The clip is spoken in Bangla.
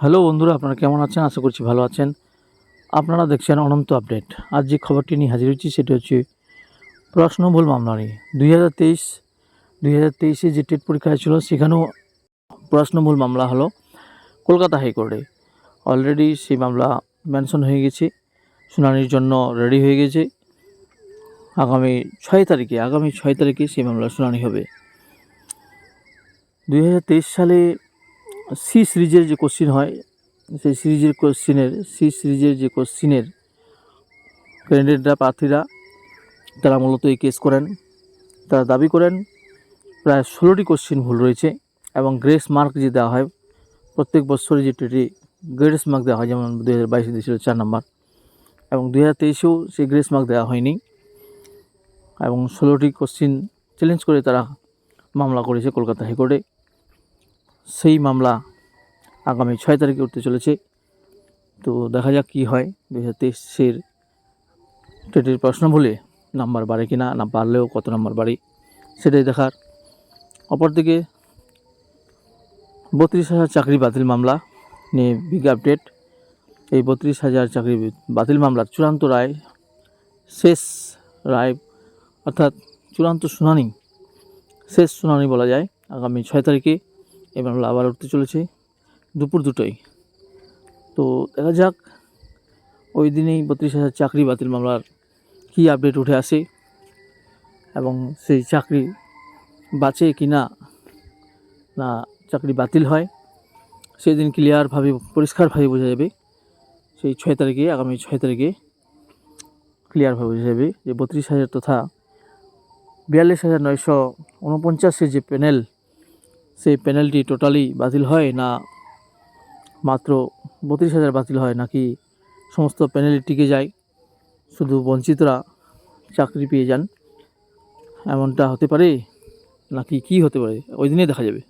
হ্যালো বন্ধুরা, আপনারা কেমন আছেন? আশা করছি ভালো আছেন। আপনারা দেখছেন অনন্ত আপডেট। আজ যে খবরটি নিয়ে হাজির হচ্ছি সেটি হচ্ছে প্রশ্নভুল মামলা নিয়ে। দুই হাজার তেইশ, দুই হাজার তেইশে যে টেট পরীক্ষা ছিল সেখানেও প্রশ্নভুল মামলা হলো কলকাতা হাইকোর্টে। অলরেডি সেই মামলা মেনশন হয়ে গেছে, শুনানির জন্য রেডি হয়ে গেছে। আগামী ছয় তারিখে, আগামী ছয় তারিখে সেই মামলা শুনানি হবে। দুই হাজার তেইশ সালে সি সিরিজের যে কোশ্চিন হয়, সেই সিরিজের কোশ্চিনের সি সিরিজের যে কোশ্চিনের ক্যান্ডিডেটরা প্রার্থীরা, তারা মূলত এই কেস করেন। তারা দাবি করেন, প্রায় ষোলোটি কোশ্চিন ভুল রয়েছে এবং গ্রেস মার্ক যে দেওয়া হয়, প্রত্যেক বছরে যে টেটি গ্রেস মার্ক দেওয়া হয়, যেমন দু হাজার বাইশে দিয়েছিল চার নম্বর এবং দু হাজার তেইশেও সেই গ্রেস মার্ক দেওয়া হয়নি এবং ষোলোটি কোশ্চিন চ্যালেঞ্জ করে তারা মামলা করেছে কলকাতা হাইকোর্টে। সেই মামলা আগামী ছয় তারিখে উঠতে চলেছে। তো দেখা যাক কী হয়। দু হাজার তেইশের টেটের প্রশ্ন বলে নাম্বার বাড়ে কি না না বাড়লেও কত নাম্বার বাড়ে, সেটাই দেখার। অপরদিকে বত্রিশ হাজার চাকরি বাতিল মামলা নিয়ে বিগ আপডেট এই বত্রিশ হাজার চাকরি বাতিল মামলার চূড়ান্ত রায় শেষ রায়, অর্থাৎ চূড়ান্ত শুনানি, শেষ শুনানি বলা যায় আগামী ছয় তারিখে। এই মামলা আবার উঠতে চলেছে দুপুর দুটোই তো দেখা যাক, ওই দিনেই বত্রিশ হাজার চাকরি বাতিল মামলার কী আপডেট উঠে আসে এবং সেই চাকরি বাঁচে কি না না চাকরি বাতিল হয় সেই দিন ক্লিয়ারভাবে পরিষ্কারভাবে বোঝা যাবে। সেই ছয় তারিখে, আগামী ছয় তারিখে ক্লিয়ারভাবে বোঝা যাবে যে বত্রিশ হাজার তথা বিয়াল্লিশ হাজার নয়শো উনপঞ্চাশের যে প্যানেল সেই পেনাল্টি টোটালি বাতিল হয় না? মাত্র বত্রিশ হাজার বাতিল হয় নাকি সমস্ত প্যানেলে টিকে যায়? শুধু বঞ্চিতরা চাকরি পেয়ে যান। এমনটা হতে পারে? নাকি কি হতে পারে? ওই দিনে দেখা যাবে।